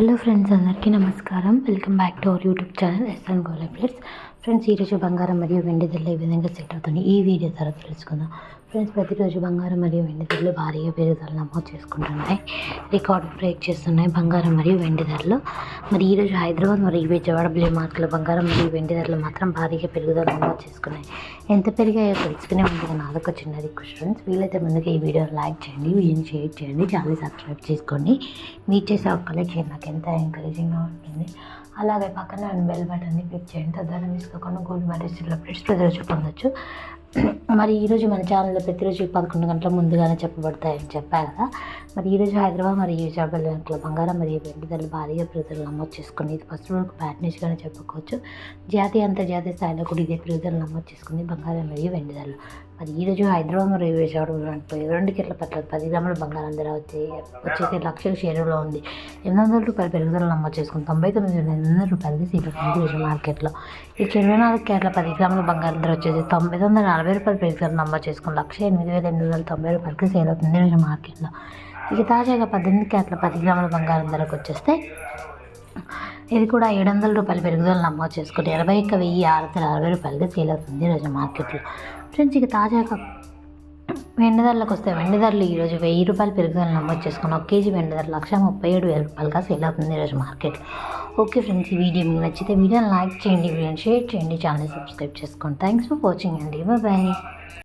Hello friends అందరికీ నమస్కారం. Welcome back to our YouTube channel SN gold friends friends ఈరోజు బంగారం మరియు వెండి ధరలు ఈ విధంగా సెట్ అవుతుంది ఈ వీడియో ద్వారా తెలుసుకుందాం. ఫ్రెండ్స్ ప్రతిరోజు బంగారం మరియు వెండి ధరలు భారీగా పెరుగుదల నమోదు చేసుకుంటున్నాయి. రికార్డు బ్రేక్ చేస్తున్నాయి బంగారం మరియు వెండి ధరలు. మరి ఈరోజు హైదరాబాద్ మరియు విజయవాడ బ్లే మార్కెట్లో బంగారం మరియు వెండి ధరలు మాత్రం భారీగా పెరుగుదల నమోదు చేసుకున్నాయి. ఎంత పెరిగాయో తెలుసుకునే ముందుగా నాదొక చిన్న రిక్వెస్ట్ ఫ్రెండ్స్ వీలైతే ముందుగా ఈ వీడియో లైక్ చేయండి వీడియోని షేర్ చేయండి ఛానల్ సబ్స్క్రైబ్ చేసుకోండి. మీరు చేసే ఒక కలెక్షన్ నాకు ఎంత ఎంకరేజింగ్గా ఉంటుంది. అలాగే పక్కన బెల్ బటన్ని క్లిక్ చేయండి. తద్వారా మిస్ కాకుండా గోల్డ్ మరియు సిల్వర్ ప్రజలు పొందొచ్చు మరి ఈరోజు మన ఛానల్లో ప్రతిరోజు పదకొండు గంటల ముందుగానే చెప్పబడతాయని చెప్పా కదా. మరి ఈరోజు హైదరాబాద్ మరియు విజయవాడ బ్యాంకులో బంగారం మరియు వెండి ధరలు భారీగా పెరుగుదల నమోదు చేసుకుంది ఇది ఫస్ట్ వరకు బ్యాడ్ న్యూస్గానే చెప్పుకోవచ్చు. జాతీయ అంతర్జాతీయ స్థాయిలో కూడా ఇదే పెరుగుదల నమోదు చేసుకుంది బంగారం మరియు వెండి ధరలు. మరి ఈరోజు హైదరాబాద్ మరియు విజయవాడ బ్యాంకులో రెండు కిట్ల పట్ల పది గ్రాముల బంగారం ధర వచ్చే వచ్చేసి లక్షల షేరులో ఉంది. ఎనిమిది వందల రూపాయల పెరుగుదల నమోదు చేసుకుంది తొంభై తొమ్మిది వేల ఎనిమిది వందల రూపాయలకి సీట్లు ఈరోజు మార్కెట్లో. ఇక ఇరవై నాలుగు కేట్ల పది గ్రాముల బంగారం ధర వచ్చేసి తొమ్మిది వందల నలభై రూపాయల పెరుగుదల నమోదు చేసుకుని లక్ష ఎనిమిది వేల ఎనిమిది వందల తొంభై రూపాయలకి సేల్ అవుతుంది. రోజు మార్కెట్లో ఇక తాజాగా పద్దెనిమిది క్యాట్ల పది గ్రాముల బంగారం ధరకు వచ్చేస్తే ఇది కూడా ఏడు వందల రూపాయల పెరుగుదల నమోదు చేసుకుంటే ఇరవై ఒక్క వెయ్యి ఆరు వందల అరవై రూపాయలకి సేల్ అవుతుంది ఈరోజు మార్కెట్లో ఫ్రెండ్స్ ఇక తాజాగా వెండి ధరలకు వస్తే వెండి ధరలు ఈరోజు వెయ్యి రూపాయలు పెరుగుదల నమోదు చేసుకుని ఒక కేజీ వెండి ధర లక్ష ముప్పై ఏడు వేల రూపాయలుగా సేల్ అవుతుంది ఈరోజు మార్కెట్లో ఓకే ఫ్రెండ్స్ ఈ వీడియో మీకు నచ్చితే వీడియోని లైక్ చేయండి వీడియోని షేర్ చేయండి ఛానల్ సబ్స్క్రైబ్ చేసుకోండి. థ్యాంక్స్ ఫర్ వాచింగ్ అండి. బాయ్